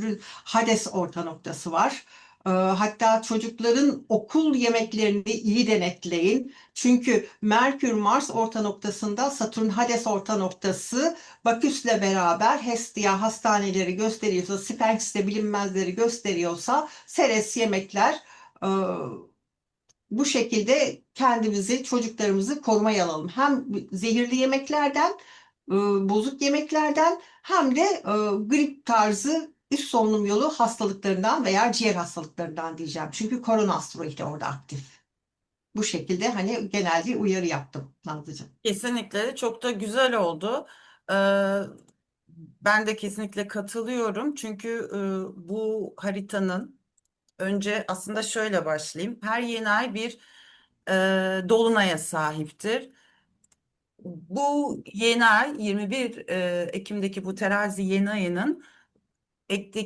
Satürn Hades orta noktası var. Ee, Hatta çocukların okul yemeklerini iyi denetleyin. Çünkü Merkür Mars orta noktasında Satürn Hades orta noktası Baküs'le beraber Hestia hastaneleri gösteriyorsa, Sphinx'te bilinmezleri gösteriyorsa Seres yemekler e, bu şekilde kendimizi, çocuklarımızı korumaya alalım. Hem zehirli yemeklerden, e, bozuk yemeklerden hem de e, grip tarzı üst solunum yolu hastalıklarından veya ciğer hastalıklarından diyeceğim. Çünkü korona asteroidi orada aktif. Bu şekilde hani genel bir uyarı yaptım Nazlıcığım. Kesinlikle çok da güzel oldu. Ee, ben de kesinlikle katılıyorum. Çünkü e, bu haritanın önce aslında şöyle başlayayım. Her yeni ay bir e, dolunaya sahiptir. Bu yeni ay 21 e, Ekim'deki bu terazi yeni ayının ekte-